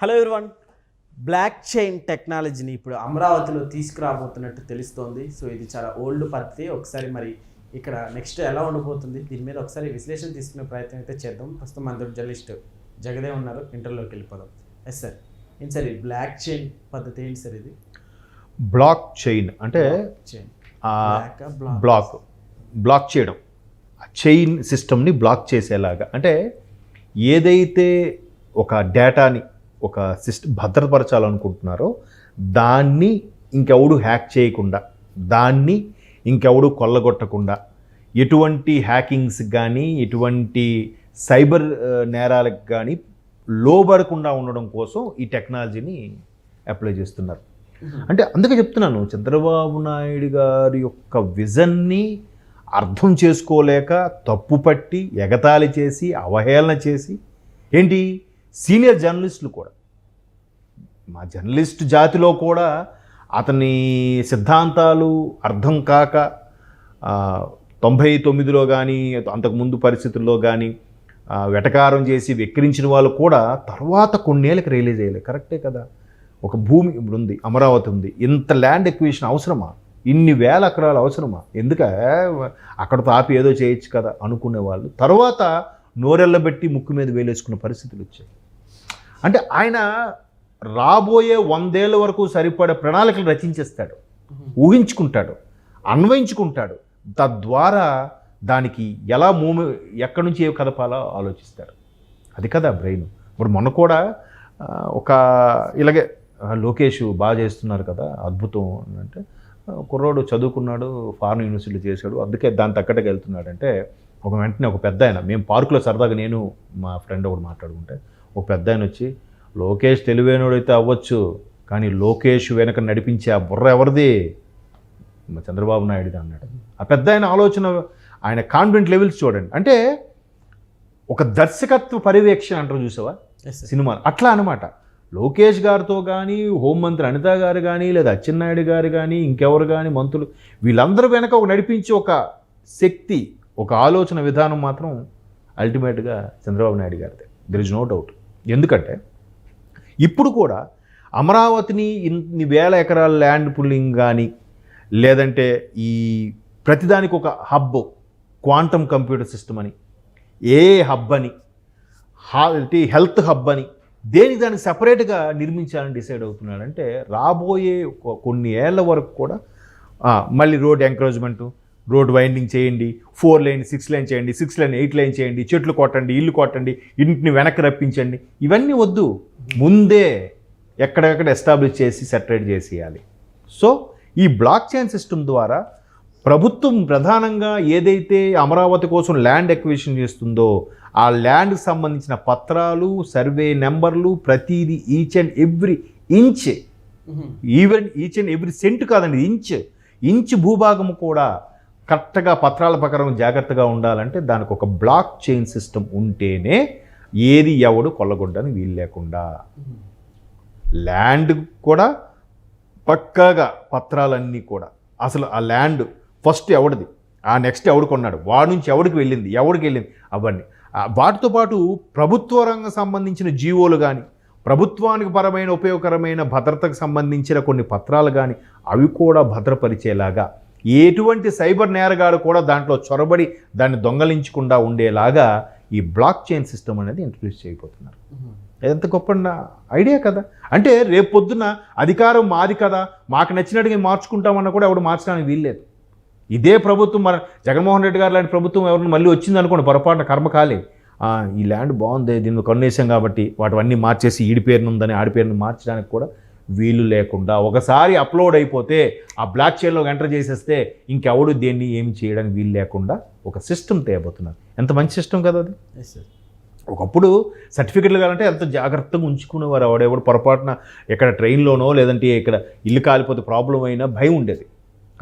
Hello everyone. Block chain టెక్నాలజీని ఇప్పుడు అమరావతిలో తీసుకురాబోతున్నట్టు తెలుస్తోంది. సో ఇది చాలా ఓల్డ్ పద్ధతి ఒకసారి మరి ఇక్కడ నెక్స్ట్ ఎలా ఉండబోతుంది? దీని మీద ఒకసారి విశ్లేషణ తీసుకునే ప్రయత్నం అయితే చేద్దాం. ప్రస్తుతం మన జర్నలిస్ట్ జగదే ఉన్నారు. ఇంటర్లోకి వెళ్ళిపోదాం. ఎస్ సార్ ఏంటి సార్ ఈ బ్లాక్ చైన్ పద్ధతి ఏంటి సార్ ఇది? బ్లాక్ చైన్ అంటే చైన్. బ్లాక్. బ్లాక్ చేయడం. చైన్ సిస్టమ్ని బ్లాక్ చేసేలాగా. అంటే ఏదైతే ఒక డేటాని ఒక సిస్టమ్ భద్రపరచాలనుకుంటున్నారో దాన్ని ఇంకెవడు హ్యాక్ చేయకుండా దాన్ని ఇంకెవడు కొల్లగొట్టకుండా ఎటువంటి హ్యాకింగ్స్ కానీ ఎటువంటి సైబర్ నేరాలకు కానీ లోబడకుండా ఉండడం కోసం ఈ టెక్నాలజీని అప్లై చేస్తున్నారు. అంటే అందుకే చెప్తున్నాను చంద్రబాబు నాయుడు గారి యొక్క విజన్ని అర్థం చేసుకోలేక తప్పుపట్టి ఎగతాళి చేసి అవహేళన చేసి ఏంటి? సీనియర్ జర్నలిస్టులు కూడా. మా జర్నలిస్ట్ జాతిలో కూడా అతని సిద్ధాంతాలు అర్థం కాక తొంభై తొమ్మిదిలో కానీ అంతకుముందు పరిస్థితుల్లో కానీ వెటకారం చేసి వెక్కిరించిన వాళ్ళు కూడా తర్వాత కొన్నేళ్ళకి రిలీజ్ అయ్యలేదు కరెక్టే కదా. ఒక భూమి ఇప్పుడు ఉంది అమరావతి ఉంది. ఇంత ల్యాండ్ ఎక్విజిషన్ అవసరమా? ఇన్ని వేల ఎకరాలు అవసరమా? ఎందుక? అక్కడతో ఆపి ఏదో చేయొచ్చు కదా అనుకునే వాళ్ళు. తర్వాత నోరెళ్ళబెట్టి ముక్కు మీద వేలేసుకున్న పరిస్థితులు వచ్చాయి. అంటే ఆయన రాబోయే వందేళ్ళ వరకు సరిపడే ప్రణాళికలు రచించేస్తాడు. ఊహించుకుంటాడు. అన్వయించుకుంటాడు. తద్వారా దానికి ఎలా మూవ్ ఎక్కడి నుంచి ఏ కదపాలో ఆలోచిస్తాడు అది కదా బ్రెయిన్. ఇప్పుడు మొన్న కూడా ఒక ఇలాగే లోకేష్ బాగా చేస్తున్నారు కదా అద్భుతం అంటే కుర్రోడు చదువుకున్నాడు ఫారెన్ యూనివర్సిటీలో చేశాడు అందుకే దాని తగ్గట్టుగా వెళ్తున్నాడు అంటే ఒక వెంటనే ఒక పెద్ద ఆయన మేము పార్కులో సరదాగా నేను మా ఫ్రెండ్ ఒకటి మాట్లాడుకుంటే ఒక పెద్ద ఆయన వచ్చి లోకేష్ తెలివైనోడైతే అవ్వచ్చు కానీ లోకేష్ వెనక నడిపించే ఆ బుర్ర ఎవరిది? చంద్రబాబు నాయుడుది అన్నాడు. ఆ పెద్ద ఆయన ఆలోచన ఆయన కాన్ఫిడెంట్ లెవెల్స్ చూడండి. అంటే ఒక దర్శకత్వ పర్యవేక్షణ అంటారు చూసావా? సినిమా అట్లా అనమాట లోకేష్ గారితో కానీ హోంమంత్రి అనిత గారు కానీ లేదా అచ్చెన్నాయుడు గారు కానీ ఇంకెవరు కానీ మంత్రులు వీళ్ళందరూ వెనక ఒక నడిపించే ఒక శక్తి ఒక ఆలోచన విధానం మాత్రం అల్టిమేట్గా చంద్రబాబు నాయుడు గారిదే. దెర్ ఇస్ నో డౌట్ ఎందుకంటే ఇప్పుడు కూడా అమరావతిని ఇన్ని వేల ఎకరాల ల్యాండ్ పుల్లింగ్ కానీ లేదంటే ఈ ప్రతిదానికి ఒక హబ్ క్వాంటమ్ కంప్యూటర్ సిస్టమ్ అని ఏ హబ్ అని హాల్టీ హెల్త్ హబ్ అని దేనికి దాన్ని సపరేట్గా నిర్మించాలని డిసైడ్ అవుతున్నాడంటే రాబోయే కొన్ని ఏళ్ళ వరకు కూడా మళ్ళీ రోడ్ ఎంకరేజ్మెంటు రోడ్ వైండింగ్ చేయండి ఫోర్ లైన్ సిక్స్ లైన్ చేయండి సిక్స్ లైన్ ఎయిట్ లైన్ చేయండి చెట్లు కొట్టండి ఇల్లు కొట్టండి ఇంటిని వెనక్కి రప్పించండి. ఇవన్నీ వద్దు. ముందే ఎక్కడెక్కడ ఎస్టాబ్లిష్ చేసి సెటరేట్ చేసేయాలి. సో ఈ బ్లాక్ చైన్ సిస్టమ్ ద్వారా ప్రభుత్వం ప్రధానంగా ఏదైతే అమరావతి కోసం ల్యాండ్ ఎక్విజిషన్ చేస్తుందో ఆ ల్యాండ్కి సంబంధించిన పత్రాలు సర్వే నెంబర్లు ప్రతిదీ each and every inch. Even each and every cent కాదండి ఇంచ్. ఇంచ్ భూభాగం కూడా కరెక్ట్గా పత్రాల ప్రకారం జాగ్రత్తగా ఉండాలంటే దానికి ఒక బ్లాక్ చైన్ సిస్టమ్ ఉంటేనే ఏది ఎవడు కొల్లగొడ్డని వీలు లేకుండా. ల్యాండ్ కూడా పక్కాగా పత్రాలన్నీ కూడా. అసలు ఆ ల్యాండ్ ఫస్ట్ ఎవడిది? ఆ నెక్స్ట్ ఎవడు కొన్నాడు? వాడి నుంచి ఎవడికి వెళ్ళింది? ఎవడికి వెళ్ళింది? అవన్నీ. వాటితో పాటు ప్రభుత్వ రంగం సంబంధించిన జీవోలు కానీ ప్రభుత్వానికి పరమైన ఉపయోగకరమైన భద్రతకు సంబంధించిన కొన్ని పత్రాలు కానీ అవి కూడా భద్రపరిచేలాగా ఎటువంటి సైబర్ నేరగాడు కూడా దాంట్లో చొరబడి దాన్ని దొంగలించకుండా ఉండేలాగా ఈ బ్లాక్ చైన్ సిస్టమ్ అనేది ఇంట్రడ్యూస్ చేయబోతున్నారు. ఎంత గొప్ప ఐడియా కదా. అంటే రేపు పొద్దున అధికారం మాది కదా మాకు నచ్చినట్టుగా మార్చుకుంటామన్నా కూడా ఎవడు మార్చడానికి వీల్లేదు ఇదే ప్రభుత్వం మన జగన్మోహన్ రెడ్డి గారు లాంటి ప్రభుత్వం ఎవరిని మళ్ళీ వచ్చింది అనుకోండి పొరపాటున కర్మకాలి ఈ ల్యాండ్ బాగుంది దీన్ని కన్నేసాం కాబట్టి వాటివన్నీ మార్చేసి ఈడి పేరును ఉందని ఆడి పేరును మార్చడానికి కూడా వీలు లేకుండా ఒకసారి అప్లోడ్ అయిపోతే ఆ బ్లాక్ చైన్లో ఎంటర్ చేసేస్తే ఇంకెవడు దేన్ని ఏమి చేయడానికి వీలు లేకుండా ఒక సిస్టమ్ తేబోతున్నారు ఎంత మంచి సిస్టమ్ కదా అది? ఒకప్పుడు సర్టిఫికెట్లు కావాలంటే ఎంత జాగ్రత్తగా ఉంచుకునేవారు ఆవిడెవడు పొరపాటున ఇక్కడ ట్రైన్లోనో లేదంటే ఇక్కడ ఇల్లు కాలిపోతే ప్రాబ్లం అయినా భయం ఉండేది.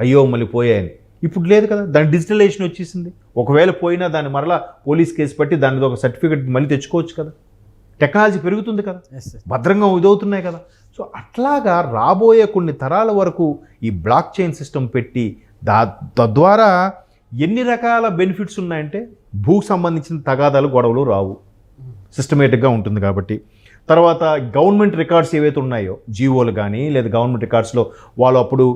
అయ్యో మళ్ళీ పోయాయని. ఇప్పుడు లేదు కదా. దాని డిజిటలైజేషన్ వచ్చేసింది. ఒకవేళ పోయినా దాన్ని మరలా పోలీస్ కేసు పట్టి దాని ఒక సర్టిఫికెట్ మళ్ళీ తెచ్చుకోవచ్చు కదా. టెక్నాలజీ పెరుగుతుంది కదా. భద్రంగా ఇదవుతున్నాయి కదా. సో అట్లాగా రాబోయే కొన్ని తరాల వరకు ఈ బ్లాక్ చైన్ సిస్టమ్ పెట్టి దా తద్వారా ఎన్ని రకాల బెనిఫిట్స్ ఉన్నాయంటే భూకు సంబంధించిన తగాదాలు గొడవలు రావు. సిస్టమేటిక్గా ఉంటుంది కాబట్టి. తర్వాత గవర్నమెంట్ రికార్డ్స్ ఏవైతే ఉన్నాయో జీవోలు కానీ లేదా గవర్నమెంట్ రికార్డ్స్లో వాళ్ళు అప్పుడు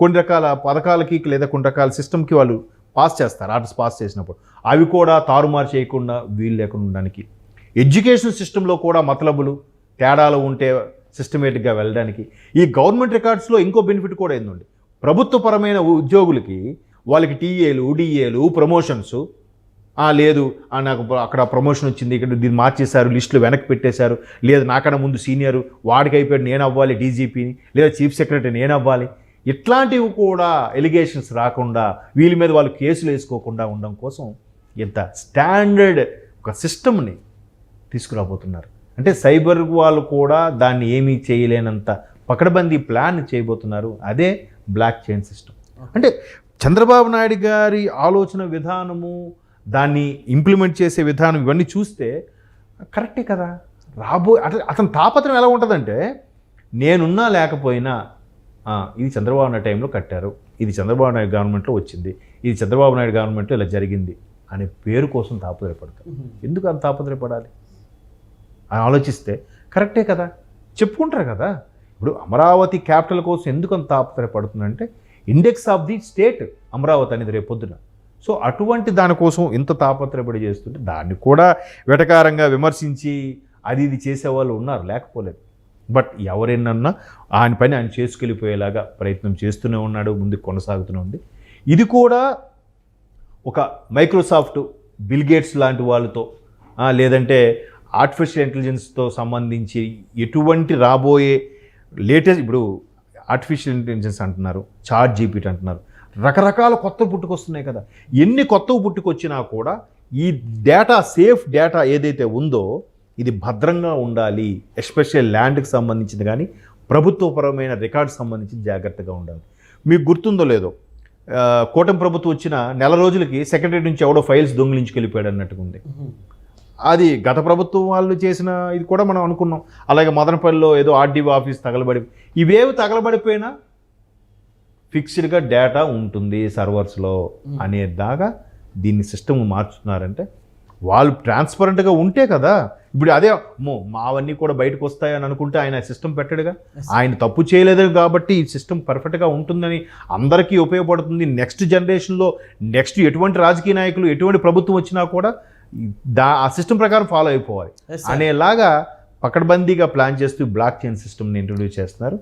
కొన్ని రకాల పథకాలకి లేదా కొన్ని రకాల సిస్టమ్కి వాళ్ళు పాస్ చేస్తారు ఆర్డర్స్ పాస్ చేసినప్పుడు. అవి కూడా తారుమారు చేయకుండా వీలు లేకుండా ఉండడానికి. ఎడ్యుకేషన్ సిస్టంలో కూడా మతలబులు తేడాలు ఉంటే సిస్టమేటిక్గా వెళ్ళడానికి. ఈ గవర్నమెంట్ రికార్డ్స్లో ఇంకో బెనిఫిట్ కూడా ఏందండి? ప్రభుత్వపరమైన ఉద్యోగులకి వాళ్ళకి టీఏలు డిఏలు ప్రమోషన్స్. లేదు నాకు అక్కడ ప్రమోషన్ వచ్చింది ఇక్కడ దీన్ని మార్చేశారు లిస్టులు వెనక్కి పెట్టేశారు. లేదు నాకన్నా ముందు సీనియర్ వాడికి అయిపోయాడు నేను అవ్వాలి డీజీపీని. లేదా చీఫ్ సెక్రటరీ నేను అవ్వాలి. ఇట్లాంటివి కూడా ఎలిగేషన్స్ రాకుండా వీళ్ళ మీద వాళ్ళు కేసులు వేసుకోకుండా ఉండడం కోసం ఇంత స్టాండర్డ్ ఒక సిస్టమ్ని తీసుకురాబోతున్నారు. అంటే సైబర్ వాళ్ళు కూడా దాన్ని ఏమీ చేయలేనంత పకడ్బందీ ప్లాన్ చేయబోతున్నారు. అదే బ్లాక్ చైన్ సిస్టమ్. అంటే చంద్రబాబు నాయుడు గారి ఆలోచన విధానము దాన్ని ఇంప్లిమెంట్ చేసే విధానం ఇవన్నీ చూస్తే కరెక్టే కదా. రాబో అట్లా అతని తాపత్రం ఎలా ఉంటుందంటే నేనున్నా లేకపోయినా ఇది చంద్రబాబు నాయుడు టైంలో కట్టారు. ఇది చంద్రబాబు నాయుడు గవర్నమెంట్లో వచ్చింది. ఇది చంద్రబాబు నాయుడు గవర్నమెంట్లో ఇలా జరిగింది అనే పేరు కోసం తాపత్రయపడతారు. ఎందుకు అంత తాపత్రయపడాలి? అని ఆలోచిస్తే కరెక్టే కదా? చెప్పుకుంటారు కదా? ఇప్పుడు అమరావతి క్యాపిటల్ కోసం ఎందుకు అంత తాపత్రయపడుతుందంటే index of the state Amaravati అనేది రేపు పొద్దున. సో అటువంటి దానికోసం ఇంత తాపత్రయపడి చేస్తుంటే దాన్ని కూడా వెటకారంగా విమర్శించి అది ఇది చేసేవాళ్ళు ఉన్నారు లేకపోలేదు. బట్ ఎవరైనా ఆయన పని ఆయన చేసుకెళ్ళిపోయేలాగా ప్రయత్నం చేస్తూనే ఉన్నాడు ముందుకు కొనసాగుతూనే ఉంది. ఇది కూడా ఒక మైక్రోసాఫ్ట్ బిల్గేట్స్ లాంటి వాళ్ళతో లేదంటే ఆర్టిఫిషియల్ ఇంటెలిజెన్స్తో సంబంధించి ఎటువంటి రాబోయే లేటెస్ట్ ఇప్పుడు ఆర్టిఫిషియల్ ఇంటెలిజెన్స్ అంటున్నారు చార్ట్ జీపీటీ అంటున్నారు. రకరకాల కొత్త పుట్టుకొస్తున్నాయి కదా. ఎన్ని కొత్తవి పుట్టుకొచ్చినా కూడా ఈ డేటా సేఫ్ డేటా ఏదైతే ఉందో ఇది భద్రంగా ఉండాలి. ఎస్పెషల్ ల్యాండ్కి సంబంధించింది కానీ ప్రభుత్వపరమైన రికార్డ్ సంబంధించి జాగ్రత్తగా ఉండాలి. మీకు గుర్తుందో లేదో కూటమి ప్రభుత్వం వచ్చిన నెల రోజులకి సెక్రటరీ నుంచి ఎవడో ఫైల్స్ దొంగిలించుకెళ్ళిపోయాడు అన్నట్టుగా ఉంది. అది గత ప్రభుత్వం వాళ్ళు చేసిన ఇది కూడా మనం అనుకున్నాం. అలాగే మదనపల్లిలో ఏదో ఆర్డీఓ ఆఫీస్ తగలబడి ఇవేవి తగలబడిపోయినా ఫిక్స్డ్గా డేటా ఉంటుంది సర్వర్స్లో అనే దాకా దీన్ని సిస్టమ్ మార్చుతున్నారంటే వాళ్ళు ట్రాన్స్పరెంట్గా ఉంటే కదా. ఇప్పుడు అదే మావన్నీ కూడా బయటకు వస్తాయని అనుకుంటే ఆయన సిస్టమ్ పెట్టడుగా. ఆయన తప్పు చేయలేదు కాబట్టి ఈ సిస్టమ్ పర్ఫెక్ట్గా ఉంటుందని అందరికీ ఉపయోగపడుతుంది. నెక్స్ట్ జనరేషన్లో నెక్స్ట్ ఎటువంటి రాజకీయ నాయకులు ఎటువంటి ప్రభుత్వం వచ్చినా కూడా దా ఆ సిస్టమ్ ప్రకారం ఫాలో అయిపోవాలి. అనేలాగా పకడ్బందీగా ప్లాన్ చేస్తూ బ్లాక్ చైన్ సిస్టమ్ని ఇంట్రొడ్యూస్ చేస్తున్నారు.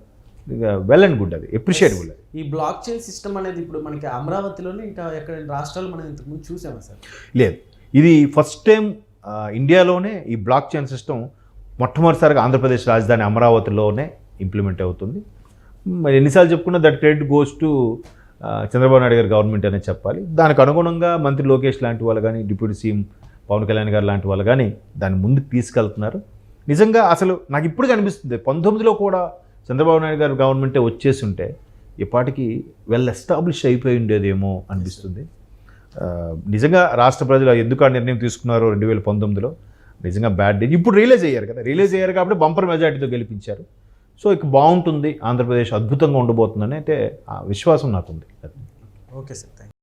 ఇక వెల్ అండ్ గుడ్ అది. ఎప్రిషియేటబుల్ అది ఈ బ్లాక్ చైన్ సిస్టమ్ అనేది ఇప్పుడు మనకి అమరావతిలోనే ఇంకా ఎక్కడ రాష్ట్రాలు మనం ఇంతకుముందు చూసాము సార్ లేదు. ఇది ఫస్ట్ టైం ఇండియాలోనే ఈ బ్లాక్ చైన్ సిస్టమ్ మొట్టమొదటిసారిగా ఆంధ్రప్రదేశ్ రాజధాని అమరావతిలోనే ఇంప్లిమెంట్ అవుతుంది. మరి ఎన్నిసార్లు చెప్పుకున్నా that credit goes to Chandrababu Naidu గారి గవర్నమెంట్ అనే చెప్పాలి. దానికి అనుగుణంగా మంత్రి లోకేష్ లాంటి వాళ్ళు కానీ డిప్యూటీ సీఎం పవన్ కళ్యాణ్ గారు లాంటి వాళ్ళు కానీ దాన్ని ముందుకు తీసుకెళ్తున్నారు. నిజంగా అసలు నాకు ఇప్పుడు కనిపిస్తుంది పంతొమ్మిదిలో కూడా చంద్రబాబు నాయుడు గారు గవర్నమెంటే వచ్చేసి ఉంటే ఇప్పటికీ వెల్ ఎస్టాబ్లిష్ అయిపోయి ఉండేదేమో అనిపిస్తుంది. నిజంగా రాష్ట్ర ప్రజలు ఎందుకు ఆ నిర్ణయం తీసుకున్నారో రెండు వేల పంతొమ్మిదిలో నిజంగా బ్యాడ్ డే ఇప్పుడు రియలైజ్ అయ్యారు కదా రియలైజ్ అయ్యారు కాబట్టి బంపర్ మెజార్టీతో గెలిపించారు. సో ఇక బాగుంటుంది ఆంధ్రప్రదేశ్ అద్భుతంగా ఉండబోతుందని అయితే ఆ విశ్వాసం నాకుంది. Okay sir thank